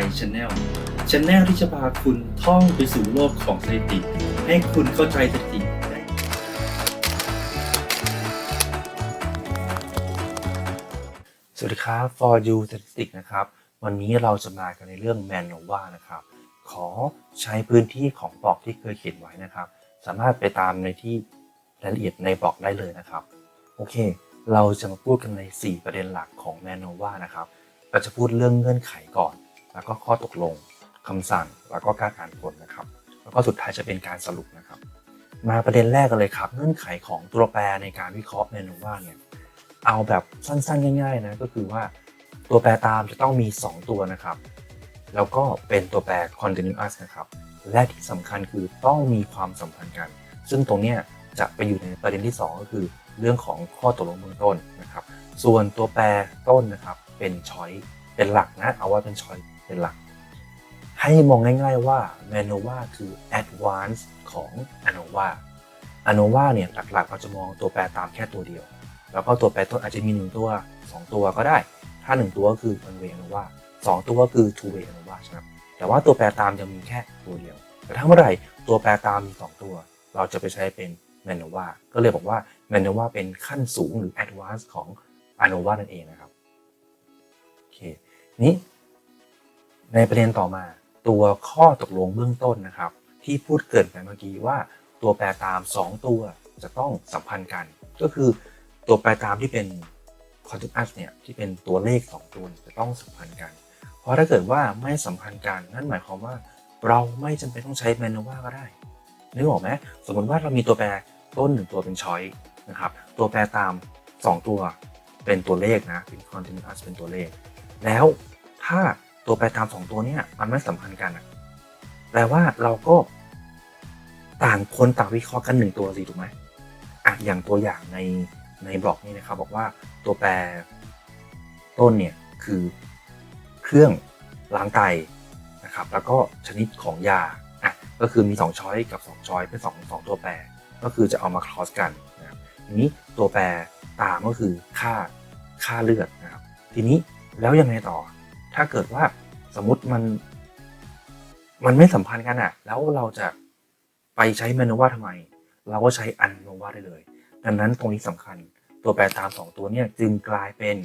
ยช n แนลช n แนลที่จะพาคุณท่องไปสู่โลกของสถิติ ให้คุณเข้าใจสถิติได้สวัสดีครับ For You Statistics นะครับ วันนี้เราจะมากันในเรื่อง Manova นะครับ ขอใช้พื้นที่ของบล็อกที่เคยเขียนไว้นะครับ สามารถไปตามในที่รายละเอียดในบล็อกได้เลยนะครับ โอเค เราจะมาพูดกันใน 4 ประเด็นหลักของ Manova นะครับ เราจะพูดเรื่องเงื่อนไขก่อน แล้วก็ข้อตกลงคำสั่ง แล้วก็การอ่านผลนะครับ แล้วก็สุดท้ายจะเป็นการสรุปนะครับ มาประเด็นแรกกันเลยครับ เงื่อนไขของตัวแปรในการวิเคราะห์ Manova เนี่ยเอาแบบสั้นๆ ง่ายๆนะก็คือว่าตัวแปรตามจะต้องมี 2 ตัวนะครับ แล้วก็เป็นตัวแปร continuous นะครับ และที่สำคัญคือต้องมีความสัมพันธ์กัน ซึ่งตรงเนี้ยจะไปอยู่ในประเด็นที่ 2 ก็คือ เรื่องของข้อตกลงเบื้องต้นนะครับ ส่วนตัวแปรต้นนะครับเป็นช้อยเป็นหลักนะเอาว่าเป็นช้อย เป็นหลัก ให้มองง่ายๆว่า Manova คือ advance ของ ANOVA ANOVA เนี่ยหลักๆเราจะมองตัวแปรตามแค่ตัวเดียว แล้วก็ตัวแปรต้นอาจจะมี 1 ตัว 2 ตัวก็ได้ ถ้า 1 ตัวก็คือ one way ANOVA 2 ตัวก็คือ two way ANOVA ใช่ไหมครับแต่ว่าตัวแปรตามจะมีแค่ตัวเดียว แต่ถ้าเมื่อไหร่ตัวแปรตามมี 2 ตัว เราจะไปใช้เป็น MANOVA ก็เลยบอกว่า MANOVA เป็นขั้นสูงหรือ Advance ของ ANOVA นั่นเองนะครับโอเคนี้ ในประเด็นต่อมาตัวข้อตกลงเบื้องต้นนะครับ ที่พูดเกินไปเมื่อกี้ว่าตัวแปรตาม 2 ตัวจะต้องสัมพันธ์กัน ก็คือตัวแปรตามที่เป็น continuous เนี่ยที่เป็นตัวเลข 2 ตัวจะต้องสัมพันธ์กัน เพราะถ้าเกิดว่าไม่สัมพันธ์กันนั่นหมายความว่าเราไม่จำเป็นต้องใช้ MANOVA ก็ได้นึกออกไหมสมมติว่าเรามีตัวแปรต้นหนึ่งตัวเป็น choice นะครับตัวแปรตาม 2 ตัวเป็นตัวเลขนะเป็น continuous เป็นตัวเลข แล้วถ้า ตัวแปรตาม2ตัวเนี่ยมันไม่สัมพันธ์กันแปลว่าเราก็ต่างคนต่างวิเคราะห์กันหนึ่งตัวสิถูกไหมอะอย่างตัวอย่างในในบล็อกนี่นะครับบอกว่าตัวแปรต้นเนี่ยคือเครื่องล้างไตนะครับแล้วก็ชนิดของยาอะก็คือมี 2ช้อยกับ 2ช้อยเป็น2 2ตัวแปร ก็คือจะเอามาคลอสกันนะครับทีนี้ตัวแปรตามก็คือค่าค่าเลือดนะครับทีนี้แล้วยังไงต่อ ถ้าเกิดว่าสมมติมัน มันไม่สัมพันธ์กันอะแล้วเราจะไปใช้แมน o วาทำไม เราก็ใช้อันโนวาได้เลย ดังนั้นตรงนี้สำคัญตัวแปรตาม 2 ตัวเนี่ยจึงกลายเป็น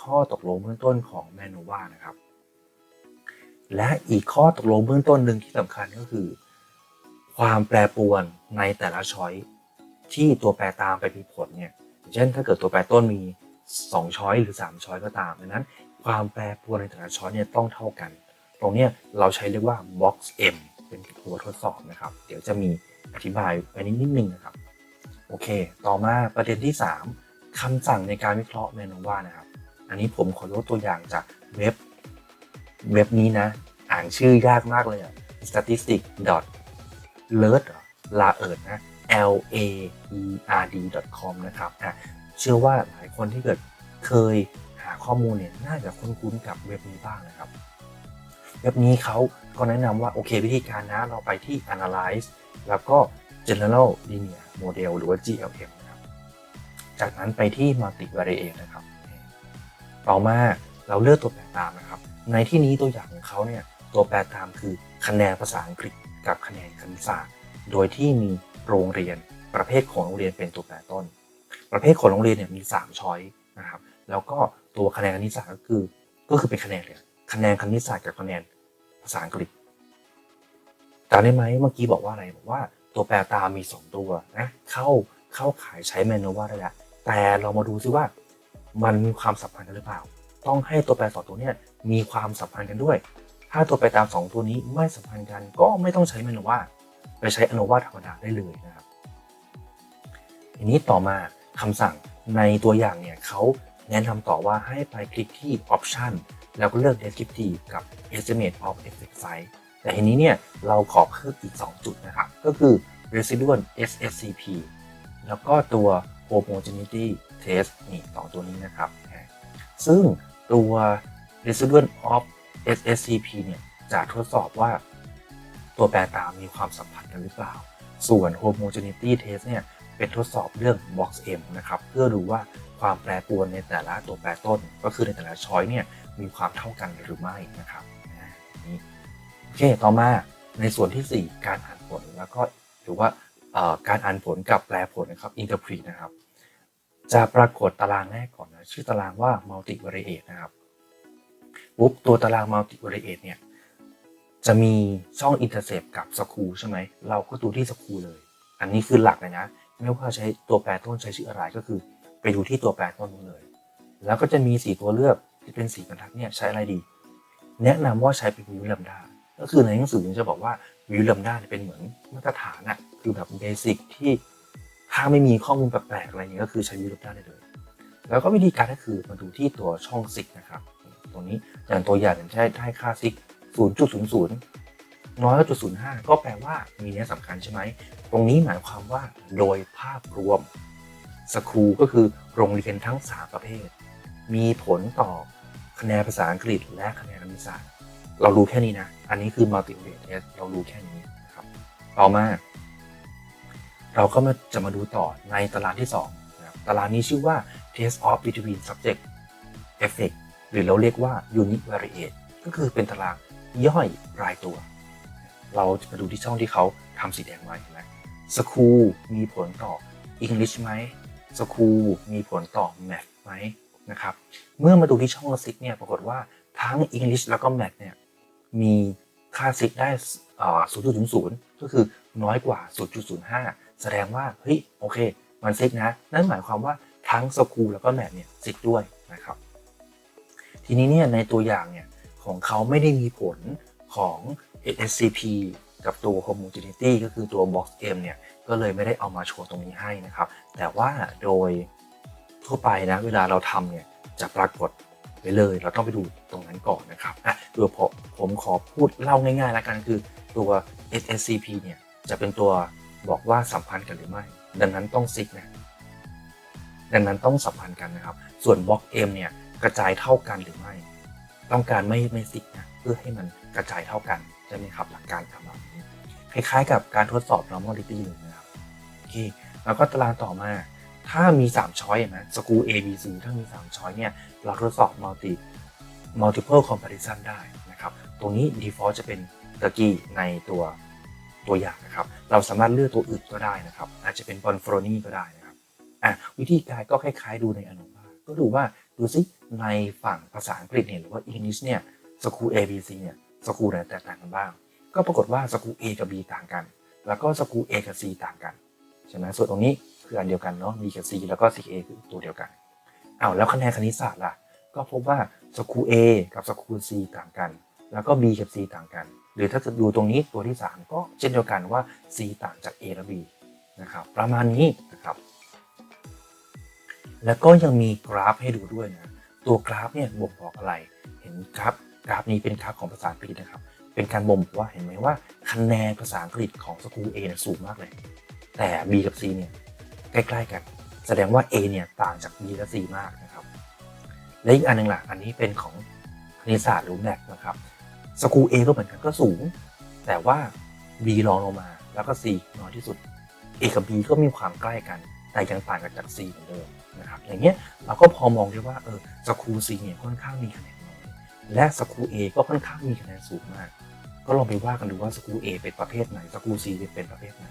ข้อตกลงเบื้องต้นของแมน o วานะครับ และอีกข้อตกลงเบื้องต้นหนึ่งที่สำคัญก็คือ ความแปรปรวนในแต่ละช้อยที่ตัวแปรตามไปมีผลเนี่ยเช่นถ้าเกิดตัวแปรต้นมี 2 ช้อยหรือ 3 ช้อยก็ตามดังนั้น ความแปรปรวนในแต่ละช้อยเนี่ยต้องเท่ากัน ตรงนี้เราใช้เรียกว่า box M เป็นตัวทดสอบนะครับ เดี๋ยวจะมีอธิบายไปนิดนิดนึงนะครับ โอเค ต่อมาประเด็นที่ 3คำสั่งในการวิเคราะห์แมนวานะครับ อันนี้ผมขอยกตัวอย่างจากเว็บเว็บนี้นะ อ่านชื่อยากมากเลยอะ statistic l e r d l a e r d นะ l a e r d com นะครับอะเชื่อว่าหลายคนที่เกิดเคย ข้อมูลเนี่ยน่าจะคุ้นๆกับเว็บนี้บ้างนะครับ เว็บนี้เขาก็แนะนำว่าโอเควิธีการนะเราไปที่ analyze แล้วก็ general linear model หรือว่า GLM นะครับ จากนั้นไปที่ multivariate นะครับ ต่อมาเราเลือกตัวแปรตามนะครับ ในที่นี้ตัวอย่างของเขาเนี่ยตัวแปรตามคือคะแนนภาษาอังกฤษกับคะแนนคณิตศาสตร์ โดยที่มีโรงเรียนประเภทของโรงเรียนเป็นตัวแปรต้น ประเภทของโรงเรียนเนี่ยมี 3 ช้อยนะครับ แล้วก็ ตัวคะแนนคณิตศาสตร์ก็คือ ก็คือเป็นคะแนนเลยคะแนนคณิตศาสตร์กับคะแนนภาษาอังกฤษจำได้ไหมเมื่อกี้บอกว่าอะไรบอกว่าตัวแปรตามมี 2 ตัวนะเข้าเข้าขายใช้แมนนวาได้แล้วแต่เรามาดูซิว่า มันมีความสัมพันธ์กันหรือเปล่า ต้องให้ตัวแปรสองตัวเนี้มีความสัมพันธ์กันด้วย ถ้าตัวแปรตาม 2 ตัวนี้ไม่สัมพันธ์กันก็ไม่ต้องใช้แมนนวาไปใช้อโนวาธรรมดาได้เลยนะครับทีนี้ต่อมาคำสั่งในตัวอย่างเนี่ยเขา แนะนำต่อว่าให้ไปคลิกที่ option แล้วก็เลือก descriptive กับ estimate of effect size แต่ทีนี้เนี่ยเราขอเพิ่มอีก 2 จุดนะครับ ก็คือ residual SSCP แล้วก็ตัว homogeneity test นี่สองตัวนี้นะครับ ซึ่งตัว residual of SSCP เนี่ยจะทดสอบว่าตัวแปรตามมีความสัมพันธ์กันหรือเปล่า ส่วน homogeneity test เนี่ยเป็นทดสอบเรื่อง box M นะครับ เพื่อดูว่า ความแปรปรวนในแต่ละตัวแปรต้น ก็คือในแต่ละช้อยเนี่ยมีความเท่ากันหรือไม่นะครับนี้โอเคต่อมาในส่วนที่ 4 การอ่านผลแล้วก็หรือว่าการอ่านผลกับแปลผลนะครับ interpret นะครับ จะปรากฏตารางแรกก่อนนะชื่อตารางว่า multivariate นะครับปุ๊บตัวตาราง multivariate เนี่ยจะมีช่อง intercept กับ school ใช่ไหมเราก็ดูที่ school เลย อันนี้คือหลักเลยนะ ไม่ว่าใช้ตัวแปรต้นใช้ชื่ออะไรก็คือ ไปดูที่ตัวแปรต้นนู้นเลย แล้วก็จะมีสีตัวเลือกที่เป็นสีบรรทัดเนี่ยใช้อะไรดี แนะนำว่าใช้เป็นวิวลัมดาก็คือในหนังสือจะบอกว่าวิวลัมดาเป็นเหมือนมาตรฐานอะคือแบบเบสิกที่ถ้าไม่มีข้อมูลแปลกๆอะไรเงี้ยก็คือใช้วิวลัมดาได้เลย แล้วก็วิธีการก็คือมาดูที่ตัวช่องซิกนะครับตรงนี้อย่างตัวอย่างอย่างเช่นได้ค่าซิก 0.00 น้อยกว่าจุด05 ก็แปลว่ามีเนัยสำคัญใช่ไหม ตรงนี้หมายความว่าโดยภาพรวม สคูลก็คือโรงเรียนทั้ง 3 ประเภท มีผลต่อคะแนนภาษาอังกฤษและคะแนนคณิตศาสตร์เรารู้แค่นี้นะ อันนี้คือ multi rate test เรารู้แค่นี้นะครับต่อมา เราก็มาจะมาดูต่อในตารางที่2นะครับตารางนี้ชื่อว่า test of between subject effect หรือเราเรียกว่า unit variate ก็คือเป็นตารางย่อยรายตัว เราจะมาดูที่ช่องที่เขาทำสีแดงไว้เห็นไหมสคูลมีผลต่อ English ไหม สคูมีผลต่อ Math ไหมนะครับเมื่อมาดูที่ช่องซิกเนี่ยปรากฏว่าทั้ง English แล้วก็ Math เนี่ยมีค่าซิกได้0.00 ก็คือน้อยกว่า 0.05 แสดงว่าเฮ้ยโอเค มันซิกนะ นั่นหมายความว่าทั้งสคูแล้วก็ Math เนี่ยซิกด้วยนะครับทีนี้เนี่ยในตัวอย่างเนี่ยของเขาไม่ได้มีผลของ SCP กับตัว homogeneity ก็คือตัว box M เนี่ย ก็เลยไม่ได้เอามาโชว์ตรงนี้ให้นะครับ แต่ว่าโดยทั่วไปนะเวลาเราทำเนี่ยจะปรากฏไปเลยเราต้องไปดูตรงนั้นก่อนนะครับอะโดยผมขอพูดเล่าง่ายๆแล้วกันคือตัว SSCP เนี่ยจะเป็นตัวบอกว่าสัมพันธ์กันหรือไม่ ดังนั้นต้องซิกนะดังนั้นต้องสัมพันธ์กันนะครับ ส่วน box M เนี่ยกระจายเท่ากันหรือไม่ ต้องการไม่ไม่ซิกนะเพื่อให้มันกระจายเท่ากันใช่ไหมครับหลักการทำแบบนี้คล้ายๆ กับการทดสอบ normality เลยนะครับโอเคแล้วก็ตารางต่อมา ถ้ามี 3 ช้อยนะสกู A B C ถ้ามี 3 ช้อยเนี่ย เราทดสอบ multi multiple comparison ได้นะครับ ตรงนี้ default จะเป็นตะกี้ในตัวตัวอย่างนะครับ เราสามารถเลือกตัวอื่นก็ได้นะครับ อาจจะเป็น b o n f r o n i ก็ได้นะครับอะวิธีการก็คล้ายๆดูในอนุบาลก็ดูว่าดูซิในฝั่งภาษาอังกฤษเนี่ยหรือว่า English เนี่ยสกู A B C เนี่ยสกูไหนแตกต่างกันบ้าง ก็ปรากฏว่าสกู A กับ B ต่างกัน แล้วก็สกู A กับ C ต่างกัน ใช่ไหมส่วนตรงนี้คืออันเดียวกันเนาะ B กับ C แล้วก็ C A คือตัวเดียวกันเอาแล้วคะแนนคณิตศาสตร์ล่ะ ก็พบว่าสกู A กับสกู C ต่างกัน แล้วก็ B กับ C ต่างกัน หรือถ้าจะดูตรงนี้ตัวที่ 3 ก็เช่นเดียวกันว่า C ต่างจาก A และ B นะครับ ประมาณนี้นะครับ แล้วก็ยังมีกราฟให้ดูด้วยนะ ตัวกราฟเนี่ยบ่งบอกอะไร เห็นกราฟกราฟนี้เป็นกราฟของภาษาอังกฤษนะครับ เป็นการบ่งบอกว่าเห็นไหมว่าคะแนนภาษาอังกฤษของสกู A เอสูงมากเลย แต่ B กับ C เนี่ยใกล้ๆกัน แสดงว่า A เนี่ยต่างจาก B และ C มากนะครับ และอีกอันหนึงล่ะอันนี้เป็นของคณิตศาสตร์หรือแมทนะครับสกู A ก็เหมือนกันก็สูง แต่ว่า B รองลงมาแล้วก็ C น้อยที่สุด A กับ B ก็มีความใกล้กัน แต่ยังต่างกันจาก C เหมือนเดิมนะครับอย่างเงี้ยเราก็พอมองได้ว่าเออสกู C เนี่ยค่อนข้างมีคะแนนน้อยและสกู A ก็ค่อนข้างมีคะแนนสูงมาก ก็ลองไปว่ากันดูว่าสกู A เป็นประเภทไหนสกู C เป็นประเภทไหน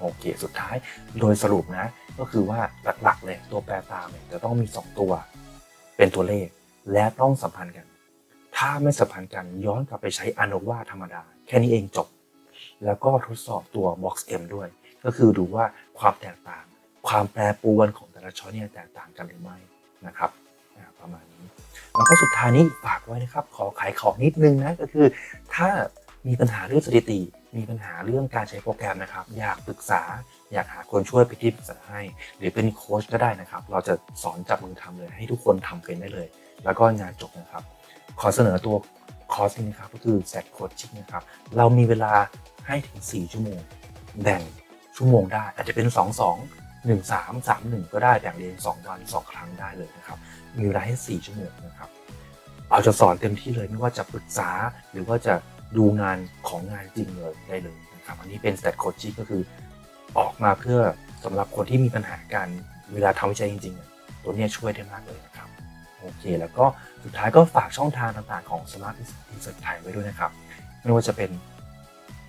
โอเค สุดท้ายโดยสรุปนะ ก็คือว่าหลักๆเลยตัวแปรตามเนี่ยจะต้องมี 2 ตัว เป็นตัวเลขและต้องสัมพันธ์กัน ถ้าไม่สัมพันธ์กันย้อนกลับไปใช้อนุวาธรรมดา แค่นี้เองจบ แล้วก็ทดสอบตัว box M ด้วย ก็คือดูว่าความแตกต่าง ความแปรปรวนของแต่ละช้อยเนี่ยแตกต่างกันหรือไม่นะครับประมาณนี้แล้วก็สุดท้ายนี้ฝากไว้นะครับ ขอขายของนิดนึงนะก็คือ ถ้ามีปัญหาเรื่องสถิติ มีปัญหาเรื่องการใช้โปรแกรมนะครับ อยากปรึกษา อยากหาคนช่วยไปที่ปรึกษาให้ หรือเป็นโค้ชก็ได้นะครับ เราจะสอนจับมือทำเลย ให้ทุกคนทำเป็นได้เลย แล้วก็งานจบนะครับ ขอเสนอตัวคอร์สนี้นะครับ ก็คือ Set Coaching นะครับ เรามีเวลาให้ถึง 4 ชั่วโมง แบ่งชั่วโมงได้ อาจจะเป็น 2 2 1 3 3 1 ก็ได้แบ่งเรียน2 วัน 2 ครั้งได้เลยนะครับ มีเวลาให้ 4 ชั่วโมงนะครับเราจะสอนเต็มที่เลยไม่ว่าจะปรึกษาหรือว่าจะ ดูงานของงานจริงเลยได้เลยนะครับอันนี้เป็น Stat Coaching ก็คือออกมาเพื่อสำหรับคนที่มีปัญหาการเวลาทำวิจัยจริงๆ ตัวนี้ช่วยได้มากเลยนะครับโโอเค แล้วก็สุดท้ายก็ฝากช่องทางต่างๆของ Smart Insert ไทยไว้ด้วยนะครับ ไม่ว่าจะเป็น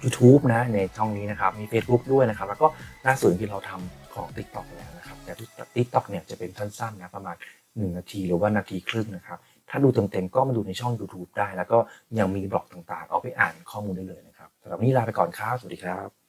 YouTube นะในช่องนี้นะครับ มี Facebook ด้วยนะครับ แล้วก็ล่าสุดที่เราทำของ TikTok แล้วนะครับ แต่ TikTok เนี่ยจะเป็นสั้นๆนะประมาณ 1 นาทีหรือว่านาทีครึ่งนะครับ ถ้าดูเต็มๆก็มาดูในช่อง YouTube ได้ แล้วก็ยังมีบล็อกต่างๆ เอาไปอ่านข้อมูลได้เลยนะครับสำหรับวันนี้ลาไปก่อนครับ สวัสดีครับ